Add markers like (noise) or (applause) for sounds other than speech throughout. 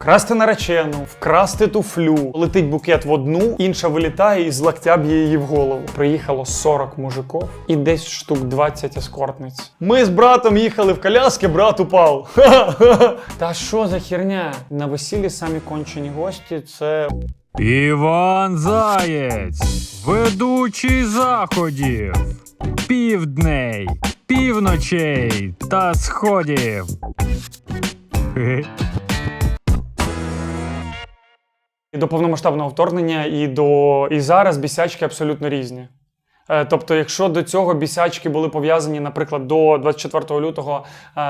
Вкрасти наречену, вкрасти туфлю, летить букет в одну, інша вилітає і з локтя б'є її в голову. Приїхало 40 мужиків і десь штук 20 ескортниць. Ми з братом їхали в коляски, брат упав. Ха-ха-ха. (laughs) Та що за херня? На весіллі самі кончені гості це Іван Заєць, ведучий заходів, півдней, півночей та сходів. І до повномасштабного вторгнення, і до і зараз бісячки абсолютно різні. Е, Тобто, якщо до цього бісячки були пов'язані, наприклад, до 24 лютого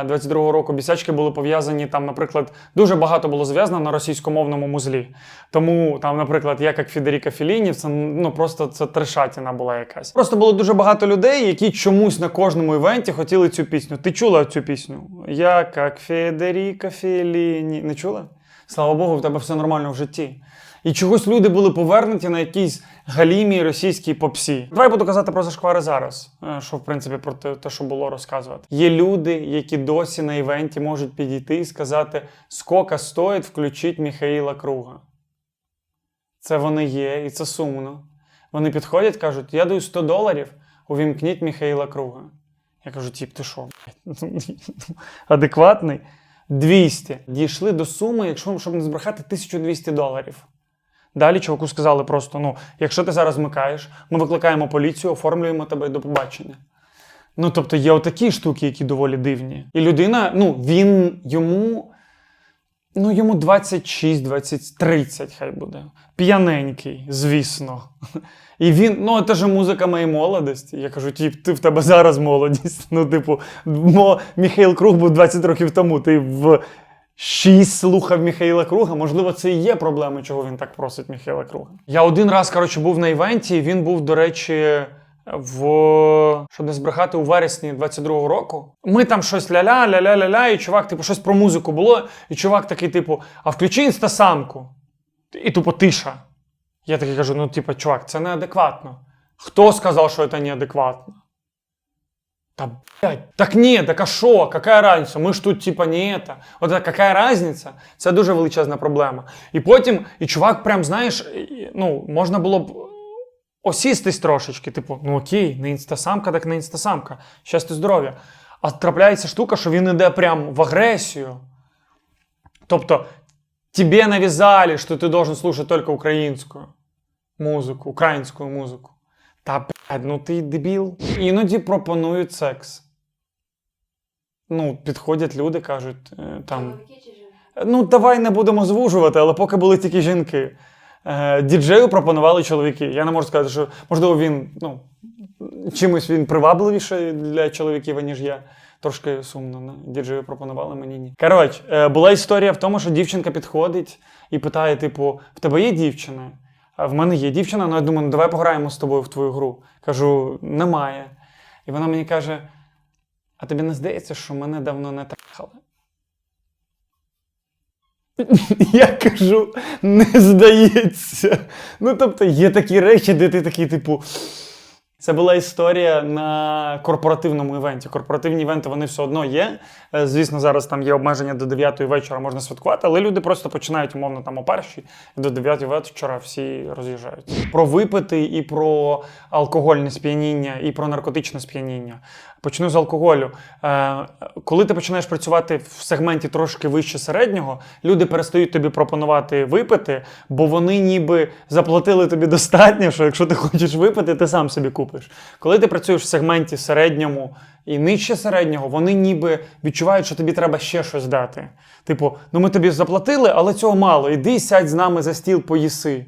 22 року бісячки були пов'язані там, наприклад, дуже багато було зв'язано на російськомовному музлі. Тому там, наприклад, я як Федеріка Філіні, це ну просто це трешатіна була якась. Просто було дуже багато людей, які чомусь на кожному івенті хотіли цю пісню. Ти чула цю пісню? Я як Федеріка Філіні. Не чула? Слава Богу, в тебе все нормально в житті. І чогось люди були повернуті на якійсь галімій російській попсі. Давай буду казати про зашквари зараз, е, що в принципі про те, те, що було розказувати. Є люди, які досі на івенті можуть підійти і сказати, скільки стоїть включити Міхаїла Круга. Це вони є, і це сумно. Вони підходять, кажуть: я даю 100 доларів, увімкніть Міхаїла Круга. Я кажу, тіп, ти що? (laughs) Адекватний? 200. Дійшли до суми, якщо щоб не збрехати, 1200 доларів. Далі чуваку сказали просто: ну, якщо ти зараз вмикаєш, ми викликаємо поліцію, оформлюємо тебе до побачення. Ну, тобто є отакі штуки, які доволі дивні. І людина, ну, він йому. Ну, йому 26, 20, 30 хай буде. П'яненький, звісно. І він, ну, це ж музика моєї молодості. Я кажу, тіп, ти в тебе зараз молодість. Ну, типу, Міхаїл Круг був 20 років тому. Ти в 6 слухав Міхаїла Круга. Можливо, це і є проблема, чого він так просить Міхаїла Круга. Я один раз, коротше, був на івенті, і він був, до речі, в щоб не збрехати у вересні 22-го року. Ми там щось ля-ля, ля-ля-ля-ля, і чувак, типу, щось про музику було, і чувак такий, типу, а включи інстасамку. І тупо тиша. Я такий кажу: ну, типу, чувак, це неадекватно. Хто сказав, що це неадекватно? Та блядь, так ні, так а що? Какая разниця? Ми ж тут, типа, не это. От какая разниця? Це дуже величезна проблема. І потім, і чувак, прям, знаєш, ну, можна було б осістись трошечки, типу, ну окей, не інстасамка, так не інстасамка. Щастя, здоров'я. А трапляється штука, що він іде прям в агресію. Тобто, тебе навязали, що ти должен слушать только українську музику, українську музику. Та блядь, ну ти дебіл. Іноді пропонують секс. Ну, підходять люди, кажуть, е, там. Жінки? Ну, давай не будемо звужувати, але поки були тільки жінки. Е, діджею пропонували чоловіки. Я не можу сказати, що можливо він ну, чимось він привабливіший для чоловіків, ніж я. Трошки сумно. Не? Діджею пропонували мені ні. Коротше, е, була історія в тому, що дівчинка підходить і питає: типу, в тебе є дівчина? В мене є дівчина, але я думаю, ну давай пограємо з тобою в твою гру. Кажу, немає. І вона мені каже: а тобі не здається, що мене давно не трахали? Я кажу, не здається. Ну, тобто, є такі речі, де ти такий, типу. Це була історія на корпоративному івенті. Корпоративні івенти вони все одно є. Е, Звісно, зараз там є обмеження до 9 вечора можна святкувати, але люди просто починають, умовно, там о першій, до 9 вечора всі роз'їжджаються. Про випити і про алкогольне сп'яніння, і про наркотичне сп'яніння. Почну з алкоголю. Е, коли ти починаєш працювати в сегменті трошки вище середнього, люди перестають тобі пропонувати випити, бо вони ніби заплатили тобі достатньо, що якщо ти хочеш випити, ти сам собі купиш. Коли ти працюєш в сегменті середньому і нижче середнього, вони ніби відчувають, що тобі треба ще щось дати. Типу, ну ми тобі заплатили, але цього мало. Іди сядь з нами за стіл, поїси.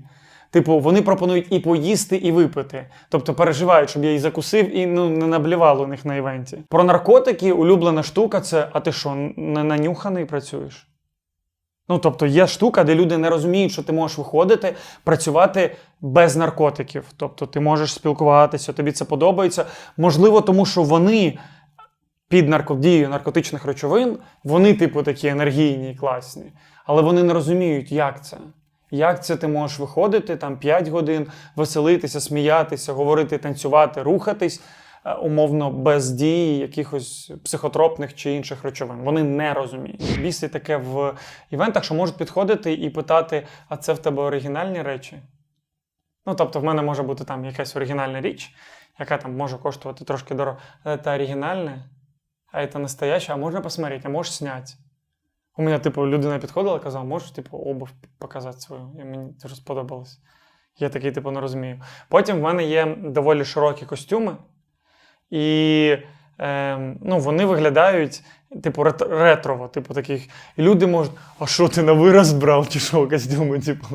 Типу, вони пропонують і поїсти, і випити. Тобто переживають, щоб я і закусив, і ну не наблівало у них на івенті. Про наркотики улюблена штука це: а ти що, не нанюханий працюєш? Ну, тобто є штука, де люди не розуміють, що ти можеш виходити, працювати без наркотиків. Тобто ти можеш спілкуватися, тобі це подобається. Можливо, тому що вони під наркодією наркотичних речовин, вони, типу, такі енергійні і класні. Але вони не розуміють, як це. Як це ти можеш виходити там 5 годин, веселитися, сміятися, говорити, танцювати, рухатись, е, умовно без дії якихось психотропних чи інших речовин. Вони не розуміють. Біси таке в івентах, що можуть підходити і питати: а це в тебе оригінальні речі? Ну, тобто, в мене може бути там якась оригінальна річ, яка там може коштувати трошки дорого. Але це оригінальне, а це настояще, а можна посмотреть, а можеш зняти. У мене, типу, людина підходила і казала, можеш, типу, обув показати свою. І мені дуже сподобалось. Я такий, типу, не розумію. Потім в мене є доволі широкі костюми, і ем, ну, вони виглядають, типу, ретрово, типу, таких. І люди можуть, а що ти на вираз брав, чи що костюми, (laughs) типу.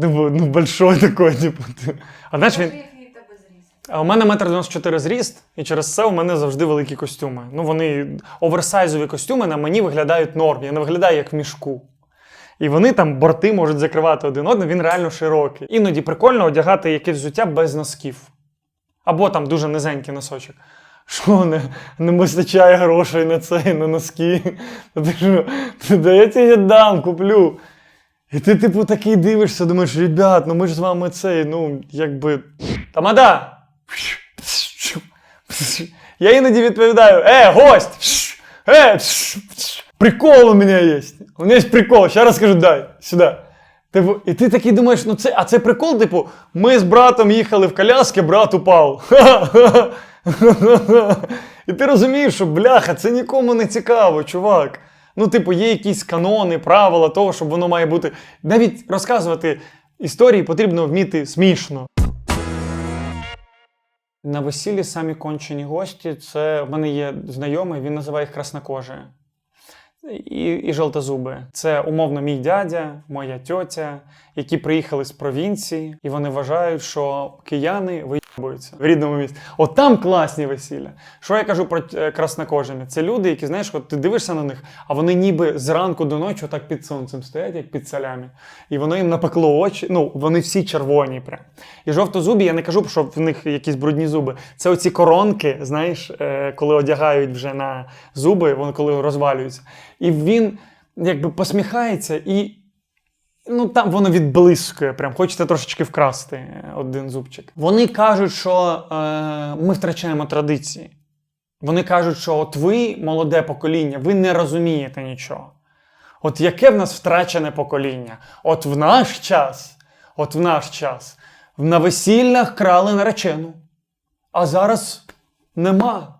Типу, ну, большой такой, типу. А знаєш, він. Який в тебе зріс? А у мене метр 94 зріст, і через це у мене завжди великі костюми. Ну, вони оверсайзові костюми на мені виглядають норм. Я не виглядаю як в мішку. І вони там борти можуть закривати один одного, він реально широкий. Іноді прикольно одягати якесь взуття без носків. Або там дуже низенький носочок. Що не, не вистачає грошей на це, на носки. Ти що, да я тебе дам, куплю. І ти, типу, такий дивишся, думаєш, ребят, ну ми ж з вами цей, ну, якби. Тамада! Я іноді відповідаю: Е, гость! Е, прикол у мене є. У мене є прикол, ще раз скажу, дай, сюди. Типу, і ти такий думаєш, ну це, а це прикол, типу, ми з братом їхали в коляски, брат упав. І ти розумієш, що бляха, це нікому не цікаво, чувак. Ну, типу, є якісь канони, правила того, щоб воно має бути. Навіть розказувати історії потрібно вміти смішно. На весіллі самі кончені гості. Це в мене є знайомий, він називає їх краснокожі. І, і жовтозуби. Це умовно мій дядя, моя тьотя, які приїхали з провінції, і вони вважають, що кияни виїбуються в рідному місті. От там класні весілля. Що я кажу про е, краснокожими? Це люди, які, знаєш, от ти дивишся на них, а вони ніби зранку до ночі отак під сонцем стоять, як під солями. І воно їм напекло очі. Ну, вони всі червоні. Прям. І жовтозубі, я не кажу, що в них якісь брудні зуби. Це оці коронки, знаєш, е, коли одягають вже на зуби, вони коли розвалюються. І він якби посміхається і. Ну, там воно відблискує, прям хочете трошечки вкрасти е, один зубчик. Вони кажуть, що е, ми втрачаємо традиції. Вони кажуть, що от ви, молоде покоління, ви не розумієте нічого. От яке в нас втрачене покоління? От в наш час, от в наш час, на весіллях крали наречену, а зараз нема.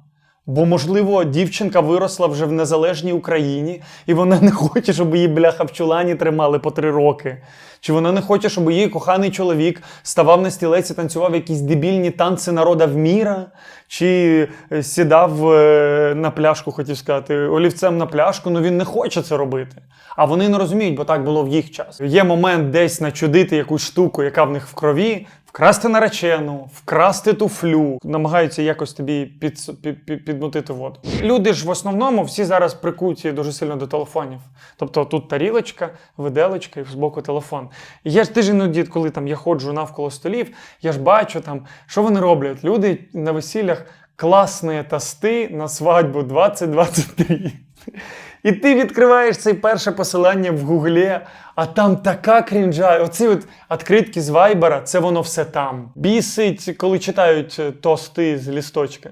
Бо, можливо, дівчинка виросла вже в незалежній Україні, і вона не хоче, щоб її бляха в чулані тримали по три роки. Чи вона не хоче, щоб її коханий чоловік ставав на стілець і танцював якісь дебільні танці народа в міра, чи е, сідав е, на пляшку, хотів сказати, олівцем на пляшку, ну він не хоче це робити. А вони не розуміють, бо так було в їх час. Є момент десь начудити якусь штуку, яка в них в крові, вкрасти наречену, вкрасти туфлю, намагаються якось тобі під, під, під, підмутити воду. Люди ж в основному всі зараз прикуті дуже сильно до телефонів. Тобто тут тарілочка, виделочка і збоку телефон. І я ж ти ж іноді, коли там я ходжу навколо столів, я ж бачу там, що вони роблять. Люди на весіллях класні тости на свадьбу 2023. І ти відкриваєш це перше посилання в Гуглі, а там така крінжа. Оці от відкритки з Вайбера, це воно все там. Бісить, коли читають е, тости з лісточка.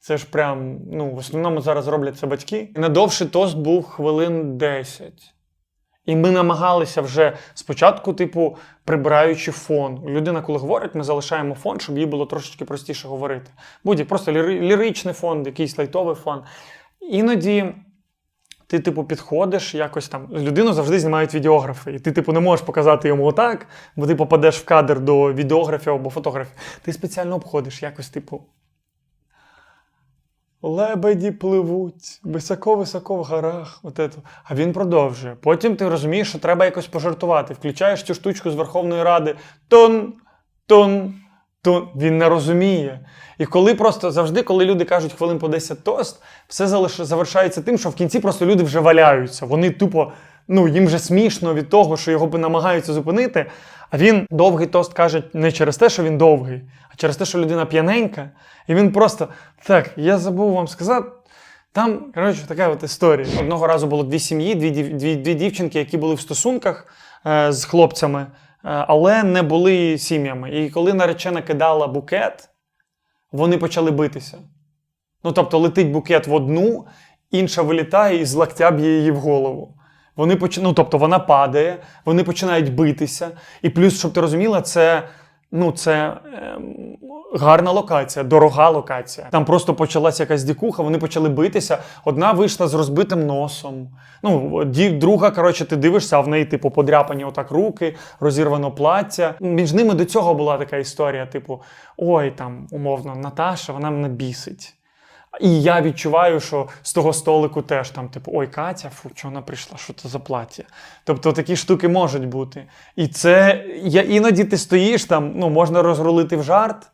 Це ж прям, ну, в основному зараз роблять це батьки. Найдовший тост був хвилин 10. І ми намагалися вже спочатку, типу, прибираючи фон. Людина, коли говорить, ми залишаємо фон, щоб їй було трошечки простіше говорити. Будь-який просто ліри- ліричний фон, якийсь лайтовий фон. Іноді ти, типу, підходиш якось там. Людину завжди знімають відеографи, і ти, типу, не можеш показати йому отак, бо ти попадеш в кадр до відеографів або фотографів. Ти спеціально обходиш якось, типу. Лебеді пливуть високо-високо в горах. От ето. А він продовжує. Потім ти розумієш, що треба якось пожартувати. Включаєш цю штучку з Верховної Ради. Тон, тон, тон. Він не розуміє. І коли просто завжди, коли люди кажуть хвилин по 10 тост, все завершається тим, що в кінці просто люди вже валяються. Вони тупо, ну їм вже смішно від того, що його намагаються зупинити. А він довгий тост каже не через те, що він довгий, а через те, що людина п'яненька. І він просто так, я забув вам сказати. Там, коротше, така от історія. Одного разу було дві сім'ї, дві, дві, дві дівчинки, які були в стосунках е, з хлопцями, але не були сім'ями. І коли наречена кидала букет, вони почали битися. Ну, тобто летить букет в одну, інша вилітає і з локтя б'є її в голову. Вони поч... ну, тобто вона падає, вони починають битися. І плюс, щоб ти розуміла, це, ну, це е, гарна локація, дорога локація. Там просто почалася якась дікуха, вони почали битися. Одна вийшла з розбитим носом. Ну, друга, коротше, ти дивишся, а в неї, типу, подряпані отак руки, розірвано плаття. Між ними до цього була така історія: типу, ой, там, умовно, Наташа, вона мене бісить. І я відчуваю, що з того столику теж там, типу, ой, Катя, фу, чого вона прийшла, що це за плаття? Тобто такі штуки можуть бути. І це я, іноді ти стоїш там, ну, можна розрулити в жарт,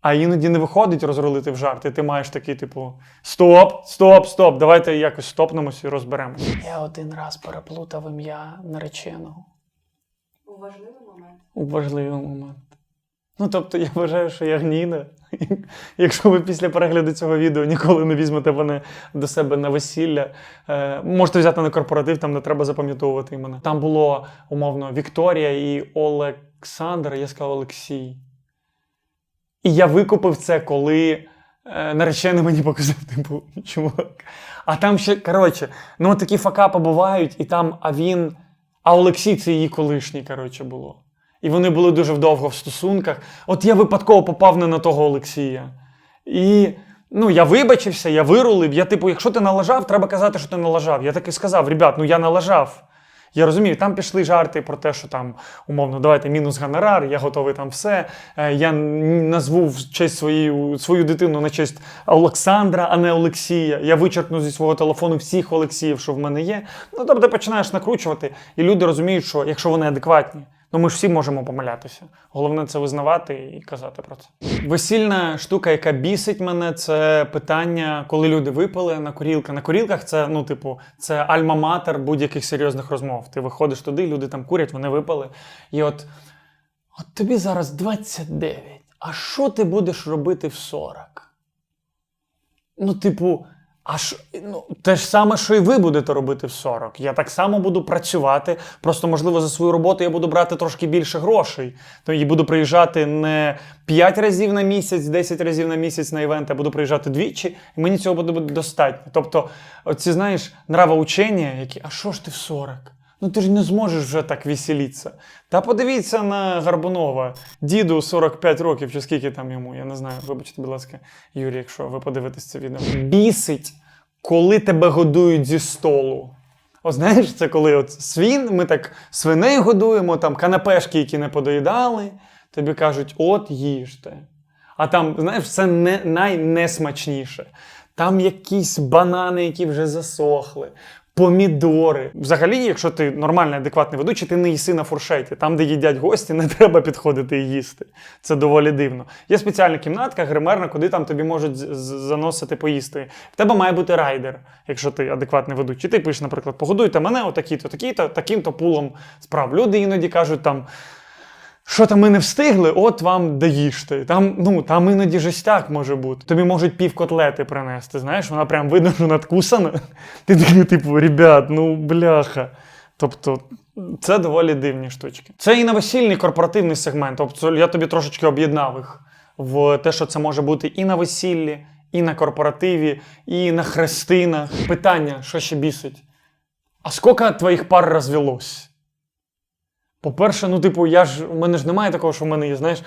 а іноді не виходить розрулити в жарт. І ти маєш такий, типу, стоп, стоп, стоп, давайте якось стопнемося і розберемося. Я один раз переплутав ім'я нареченого. У важливий момент. У важливий момент. Ну, тобто, я вважаю, що я гніда. (laughs) Якщо ви після перегляду цього відео ніколи не візьмете мене до себе на весілля, е, можете взяти на корпоратив, там не треба запам'ятовувати імена. Там було умовно Вікторія і Олександр, я сказав Олексій. І я викупив це, коли е, наречений мені показав, типу, чувак. А там ще, коротше, ну такі факапи бувають, і там, а він. А Олексій це її колишній, коротше, було. І вони були дуже вдовго в стосунках. От я випадково попав не на того Олексія. І ну, я вибачився, я вирулив. Я, типу, якщо ти налажав, треба казати, що ти налажав. Я так і сказав: ребят, ну я налажав. Я розумію, там пішли жарти про те, що там, умовно, давайте мінус гонорар, я готовий там все. Е, Я назву в честь свою, свою дитину на честь Олександра, а не Олексія. Я вичеркну зі свого телефону всіх Олексіїв, що в мене є. Ну, тобто починаєш накручувати, і люди розуміють, що якщо вони адекватні, ну ми ж всі можемо помилятися. Головне це визнавати і казати про це. Весільна штука, яка бісить мене, це питання, коли люди випили на курілках. На курілках це, ну, типу, це альма-матер будь-яких серйозних розмов. Ти виходиш туди, люди там курять, вони випили. І от, от тобі зараз 29. А що ти будеш робити в 40? Ну, типу, а що, ну, те ж саме, що і ви будете робити в 40. Я так само буду працювати. Просто, можливо, за свою роботу я буду брати трошки більше грошей. То і буду приїжджати не 5 разів на місяць, 10 разів на місяць на івент, а буду приїжджати двічі, і мені цього буде достатньо. Тобто, оці, знаєш, нравоучення, які, а що ж ти в 40? Ну ти ж не зможеш вже так веселитися. Та подивіться на Гарбунова, діду 45 років, чи скільки там йому, я не знаю. Вибачте, будь ласка, Юрій, якщо ви подивитесь це відео. Бісить, коли тебе годують зі столу. О, знаєш, це коли от свін, ми так свиней годуємо, там канапешки, які не подоїдали, тобі кажуть, от їжте. А там, знаєш, це не, найнесмачніше. Там якісь банани, які вже засохли, помідори. Взагалі, якщо ти нормальний, адекватний ведучий, ти не їси на фуршеті. Там, де їдять гості, не (laughs) треба підходити і їсти. Це доволі дивно. Є спеціальна кімнатка, гримерна, куди там тобі можуть заносити поїсти. В тебе має бути райдер, якщо ти адекватний ведучий. Ти пишеш, наприклад, погодуйте мене отакі-то, такі-то, таким-то пулом справ. Люди іноді кажуть там. Що там ми не встигли, от вам доїжте. Там, ну, там іноді жестяк може бути. Тобі можуть пів котлети принести. Знаєш, вона прям видно, що надкусана. (laughs) Ти такий, типу, ребят, ну бляха. Тобто, це доволі дивні штучки. Це і на весільний корпоративний сегмент. Тобто, я тобі трошечки об'єднав їх в те, що це може бути і на весіллі, і на корпоративі, і на хрестинах. Питання, що ще бісить? А скільки твоїх пар розвелось? По-перше, ну, типу, я ж у мене ж немає такого, що в мене є, знаєш,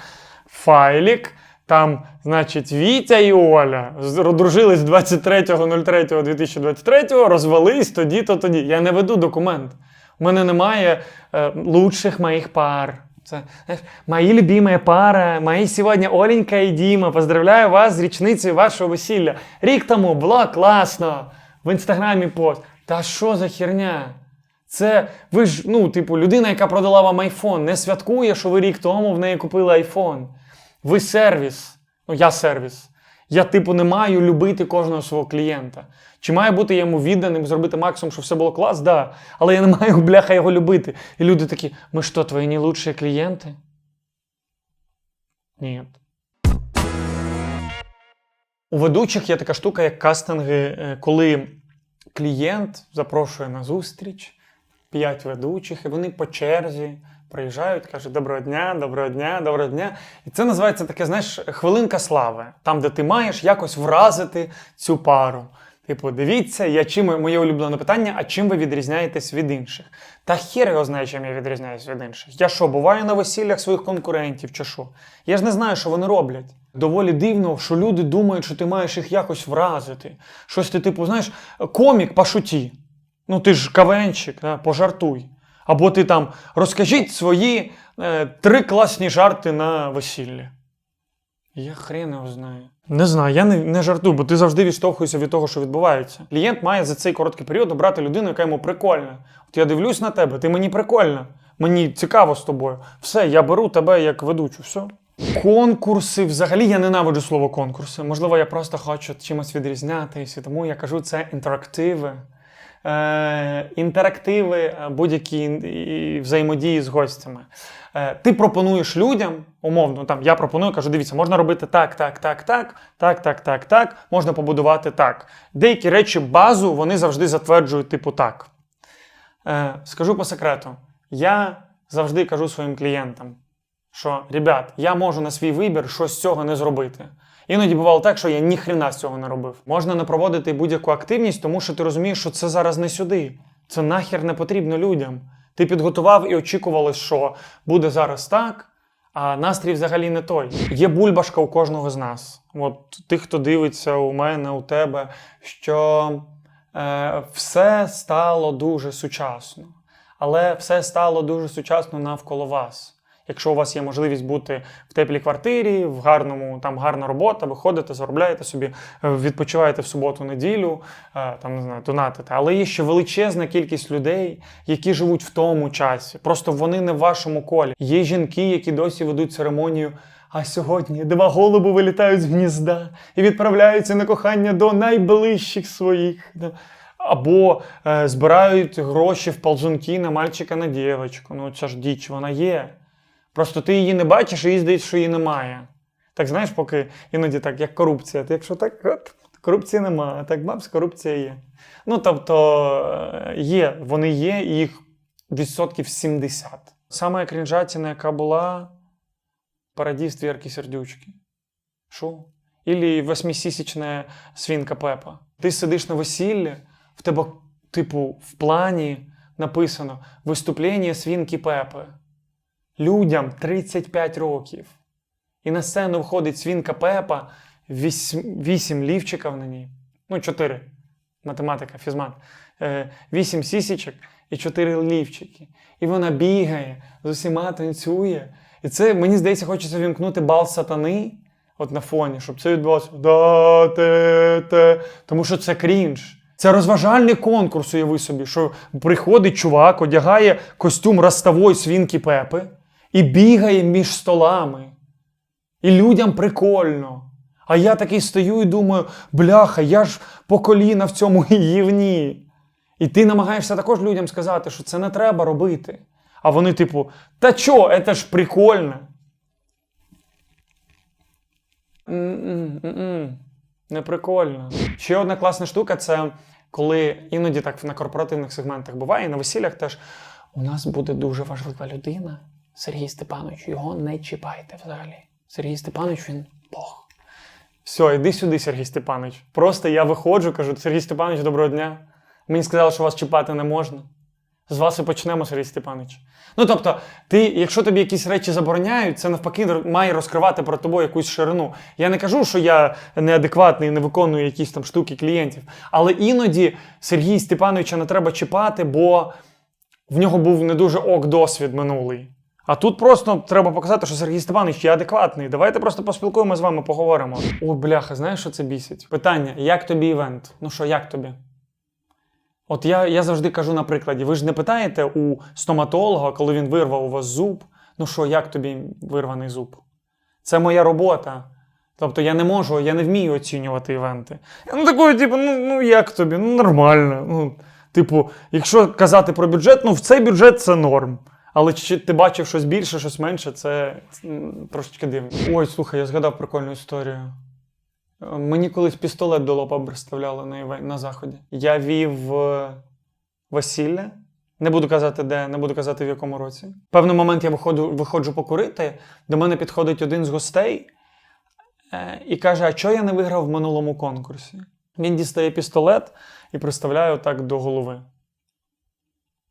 файлік. Там, значить, Вітя і Оля одружились 23.03.2023, розвелись тоді-то тоді. Я не веду документ. У мене немає е, лучших моїх пар. Це, знаєш, мої любимі пара, мої сьогодні Оленька і Діма. Поздравляю вас з річницею вашого весілля. Рік тому було класно. В інстаграмі пост. Та що за херня? Це ви ж, ну, типу, людина, яка продала вам айфон, не святкує, що ви рік тому в неї купили айфон. Ви сервіс. Ну, я сервіс. Я, типу, не маю любити кожного свого клієнта. Чи маю бути йому відданим, зробити максимум, щоб все було клас? Да. Але я не маю (laughs) бляха його любити. І люди такі: ми що, твої не лучші клієнти? Ні. У ведучих є така штука, як кастинги, е, коли клієнт запрошує на зустріч п'ять ведучих, і вони по черзі Приїжджають, кажуть, доброго дня, доброго дня, доброго дня. І це називається таке, знаєш, хвилинка слави, там, де ти маєш якось вразити цю пару. Типу, дивіться, я чим моє улюблене питання, а чим ви відрізняєтесь від інших? Та хер його знає, чим я відрізняюсь від інших. Я що, буваю на весіллях своїх конкурентів чи що? Я ж не знаю, що вони роблять. Доволі дивно, що люди думають, що ти маєш їх якось вразити. Щось ти, типу, знаєш, комік пошуті. Ну ти ж кавенчик, да, пожартуй. Або ти там розкажіть свої е, три класні жарти на весіллі. Я хрен його знаю. Не знаю, я не, не жартую, бо ти завжди відштовхуєшся від того, що відбувається. Клієнт має за цей короткий період обрати людину, яка йому прикольна. От я дивлюсь на тебе, ти мені прикольна. Мені цікаво з тобою. Все, я беру тебе як ведучу. Все. Конкурси, взагалі я ненавиджу слово конкурси. Можливо, я просто хочу чимось відрізнятися, тому я кажу це інтерактиви. Е, інтерактиви, е, будь-які взаємодії з гостями. Е, ти пропонуєш людям, умовно, там я пропоную, кажу, дивіться, можна робити так, так, так, так, так, так, так, так, можна побудувати так. Деякі речі, базу вони завжди затверджують, типу так. Скажу по секрету, я завжди кажу своїм клієнтам, що ребят, я можу на свій вибір щось з цього не зробити. Іноді бувало так, що я ніхрена з цього не робив. Можна не проводити будь-яку активність, тому що ти розумієш, що це зараз не сюди. Це нахер не потрібно людям. Ти підготував і очікували, що буде зараз так, а настрій взагалі не той. Є бульбашка у кожного з нас. От тих, хто дивиться у мене, у тебе, що е, все стало дуже сучасно. Але все стало дуже сучасно навколо вас. Якщо у вас є можливість бути в теплій квартирі, в гарному, там гарна робота, ви ходите, заробляєте собі, е, відпочиваєте в суботу-неділю, е, там не знаю, донатите. Але є ще величезна кількість людей, які живуть в тому часі. Просто вони не в вашому колі. Є жінки, які досі ведуть церемонію. А сьогодні два голуби вилітають з гнізда і відправляються на кохання до найближчих своїх. Або е, збирають гроші в ползунки на мальчика на дівчинку. Ну це ж діч, вона є. Просто ти її не бачиш, і їй здається, що її немає. Так знаєш, поки іноді так, як корупція. Ти якщо так, от, корупції немає, а так бабс, корупція є. Ну тобто е, є, вони є, їх відсотків 70. Саме крінжатіна, яка була парадіз твірки сердючки. Що? Ілі восьмисісічна свінка Пепа. Ти сидиш на весіллі, в тебе, типу, в плані написано виступлення свінки Пепи. Людям 35 років. І на сцену виходить свінка Пепа, 8 лівчиків на ній. Ну, 4. Математика, фізмат. 8 сісічок і 4 лівчики. І вона бігає, з усіма танцює. І це, мені здається, хочеться вімкнути бал сатани от на фоні, щоб це відбувалося. Да, те, те. Тому що це крінж. Це розважальний конкурс, уяви собі, що приходить чувак, одягає костюм ростової свінки Пепи і бігає між столами. І людям прикольно. А я такий стою і думаю, бляха, я ж по коліна в цьому (laughs) гівні. І ти намагаєшся також людям сказати, що це не треба робити. А вони, типу, та чо, це ж прикольно. М-м-м-м. Не прикольно. Ще одна класна штука це коли іноді так на корпоративних сегментах буває, і на весіллях теж у нас буде дуже важлива людина. Сергій Степанович, його не чіпайте взагалі. Сергій Степанович, він Бог. Все, іди сюди, Сергій Степанович. Просто я виходжу, кажу: Сергій Степанович, доброго дня. Мені сказали, що вас чіпати не можна. З вас і почнемо, Сергій Степанович. Ну тобто, ти, якщо тобі якісь речі забороняють, це навпаки має розкривати про тобою якусь ширину. Я не кажу, що я неадекватний не виконую якісь там штуки клієнтів. Але іноді Сергія Степановича не треба чіпати, бо в нього був не дуже ок досвід минулий. А тут просто треба показати, що Сергій Степанович є адекватний. Давайте просто поспілкуємо з вами, поговоримо. О, бляха, знаєш, що це бісить? Питання: як тобі івент? Ну що, як тобі? От я, я завжди кажу на прикладі: ви ж не питаєте у стоматолога, коли він вирвав у вас зуб, ну що, як тобі вирваний зуб? Це моя робота. Тобто я не можу, я не вмію оцінювати івенти. Ну, такою, типу, ну, ну як тобі? Ну, нормально. Ну, типу, якщо казати про бюджет, ну в цей бюджет це норм. Але чи ти бачив щось більше, щось менше, це трошечки дивно. Ой, слухай, я згадав прикольну історію. Мені колись пістолет до лоба приставляли на, на заході. Я вів е, весілля Не буду казати, де, не буду казати в якому році. Певний момент я виходжу, виходжу покурити. До мене підходить один з гостей е, і каже: А чого я не виграв в минулому конкурсі? Він дістає пістолет і приставляє так до голови.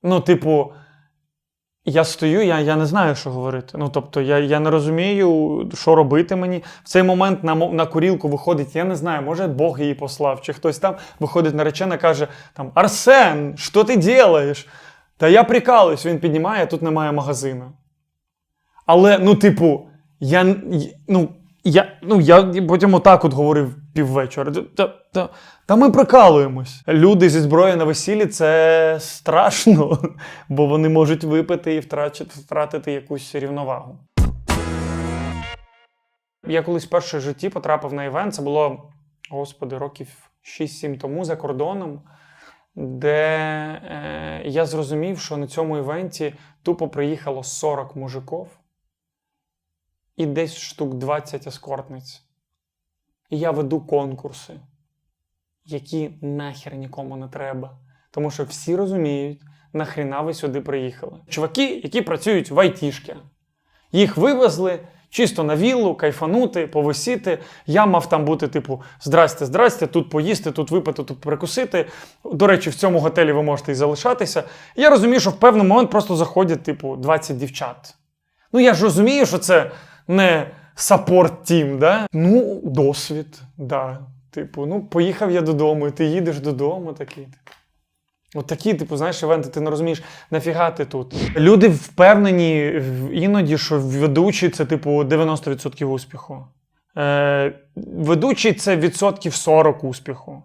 Ну, типу, я стою, я, я не знаю, що говорити. Ну, тобто, я, я не розумію, що робити мені. В цей момент на, на курілку виходить, я не знаю, може Бог її послав, чи хтось там виходить наречена, каже: там, Арсен, що ти робиш? Та я прикалуюсь, він піднімає, а тут немає магазину. Але, ну, типу, я, ну, я, ну, я потім отак от говорив піввечора. Та, та, та ми прикалуємось. Люди зі зброєю на весіллі це страшно, (laughs) бо вони можуть випити і втрачити, втратити якусь рівновагу. Я колись вперше в житті потрапив на івент, це було, господи, років 6-7 тому за кордоном, де е, я зрозумів, що на цьому івенті тупо приїхало 40 мужиків і десь штук 20 ескортниць. І я веду конкурси, які нахер нікому не треба. Тому що всі розуміють, нахріна ви сюди приїхали. Чуваки, які працюють в айтішки. Їх вивезли чисто на віллу, кайфанути, повисіти. Я мав там бути, типу, здрасте, здрасте, тут поїсти, тут випити, тут перекусити. До речі, в цьому готелі ви можете і залишатися. Я розумію, що в певний момент просто заходять, типу, 20 дівчат. Ну, я ж розумію, що це не саппорт тім, да? Ну, досвід, да. Типу, ну, поїхав я додому, і ти їдеш додому такий. Типу. От такі, типу, знаєш, івенти, ти не розумієш, нафіга ти тут. Люди впевнені іноді, що ведучий це, типу, 90% успіху. Е, ведучий це відсотків 40 успіху.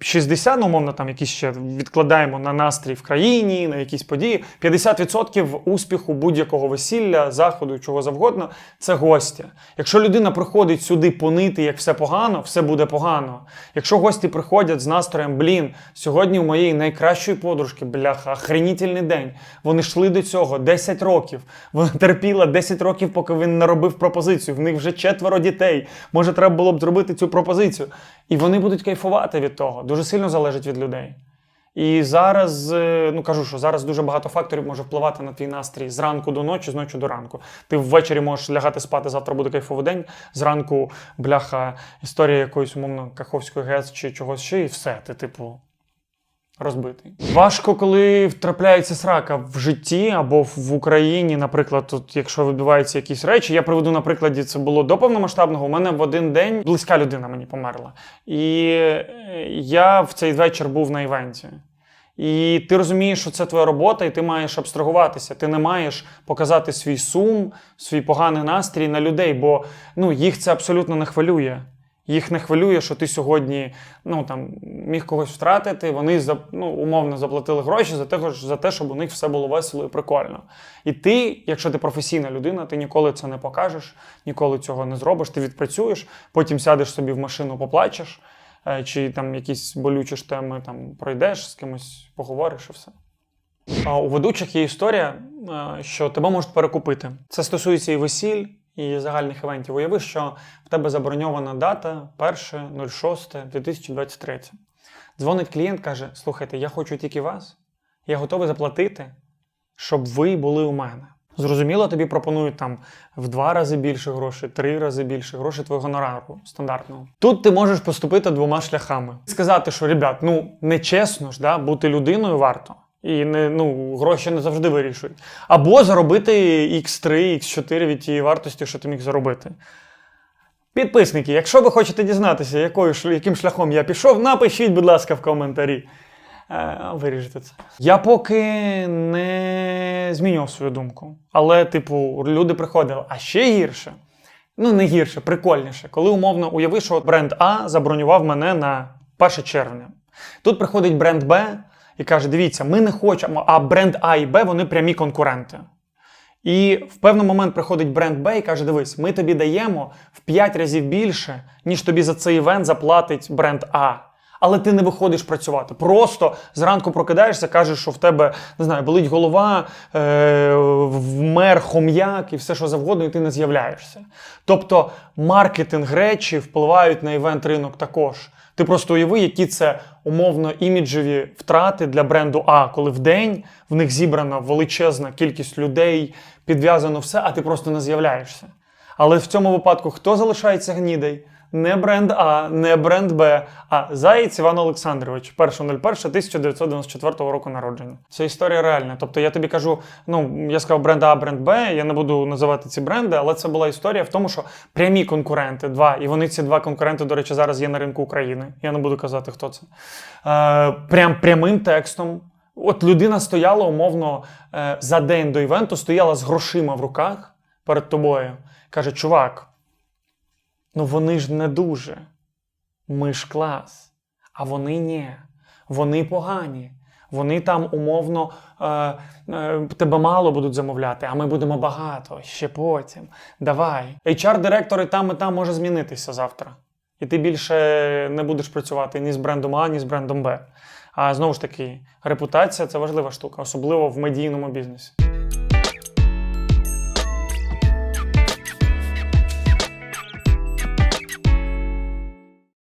60, ну, умовно, там якісь ще відкладаємо на настрій в країні, на якісь події. 50% успіху будь-якого весілля, заходу, чого завгодно це гостя. Якщо людина приходить сюди понити, як все погано, все буде погано. Якщо гості приходять з настроєм, блін, сьогодні у моєї найкращої подружки, бляха, охренітельний день. Вони йшли до цього 10 років. Вона терпіла 10 років, поки він не робив пропозицію. В них вже четверо дітей. Може, треба було б зробити цю пропозицію. І вони будуть кайфувати від того. Дуже сильно залежить від людей. І зараз, е, ну кажу, що зараз дуже багато факторів може впливати на твій настрій з ранку до ночі, з ночі до ранку. Ти ввечері можеш лягати спати, завтра буде кайфовий день. Зранку, бляха, історія якоїсь умовно Каховської ГЕС чи чогось ще, і все. Ти, типу, розбитий. Важко, коли втрапляється срака в житті або в Україні, наприклад, тут, якщо відбуваються якісь речі. Я приведу на прикладі, це було до повномасштабного. У мене в один день близька людина мені померла. І е, я в цей вечір був на івенті. І ти розумієш, що це твоя робота, і ти маєш абстрагуватися. Ти не маєш показати свій сум, свій поганий настрій на людей, бо ну, їх це абсолютно не хвилює. Їх не хвилює, що ти сьогодні ну, там, міг когось втратити. Вони ну, умовно заплатили гроші за те, за те, щоб у них все було весело і прикольно. І ти, якщо ти професійна людина, ти ніколи це не покажеш, ніколи цього не зробиш. Ти відпрацюєш, потім сядеш собі в машину, поплачеш, е, чи там якісь болючі ж теми там пройдеш, з кимось поговориш і все. А у ведучих є історія, е, що тебе можуть перекупити. Це стосується і весіль, і загальних івентів. Уяви, що в тебе заброньована дата 1.06.2023. Дзвонить клієнт, каже: Слухайте, я хочу тільки вас, я готовий заплатити, щоб ви були у мене. Зрозуміло, тобі пропонують там в два рази більше грошей, три рази більше грошей твого гонорару стандартного. Тут ти можеш поступити двома шляхами. Сказати, що ребят, ну нечесно ж, да, бути людиною варто. І не, ну, гроші не завжди вирішують. Або заробити X3, X4 від тієї вартості, що ти міг заробити. Підписники, якщо ви хочете дізнатися, якою, яким шляхом я пішов, напишіть, будь ласка, в коментарі. Е, Виріжете це. Я поки не змінював свою думку. Але, типу, люди приходили, а ще гірше. Ну, не гірше, прикольніше. Коли умовно уяви, що бренд А забронював мене на 1 червня. Тут приходить бренд Б і каже: дивіться, ми не хочемо, а бренд А і Б вони прямі конкуренти. І в певний момент приходить бренд Б і каже: дивись, ми тобі даємо в 5 разів більше, ніж тобі за цей івент заплатить бренд А. Але ти не виходиш працювати. Просто зранку прокидаєшся, кажеш, що в тебе не знаю, болить голова, е, вмер хом'як і все, що завгодно, і ти не з'являєшся. Тобто маркетинг речі впливають на івент ринок також. Ти просто уяви, які це умовно іміджеві втрати для бренду А, коли в день в них зібрана величезна кількість людей, підв'язано все, а ти просто не з'являєшся. Але в цьому випадку хто залишається гнідей? Не бренд А, не бренд Б, а Заєць Іван Олександрович, 1.01.1994 року народження. Це історія реальна. Тобто я тобі кажу, ну я сказав бренд А, бренд Б. Я не буду називати ці бренди, але це була історія в тому, що прямі конкуренти, два, і вони ці два конкуренти, до речі, зараз є на ринку України. Я не буду казати, хто це. Е, прям прямим текстом. От людина стояла умовно е, за день до івенту, стояла з грошима в руках перед тобою. Каже, чувак, ну вони ж не дуже. Ми ж клас. А вони ні. Вони погані. Вони там умовно е, е, тебе мало будуть замовляти, а ми будемо багато ще потім. Давай. HR-директор і там і там може змінитися завтра. І ти більше не будеш працювати ні з брендом А, ні з брендом Б. А знову ж таки, репутація це важлива штука, особливо в медійному бізнесі.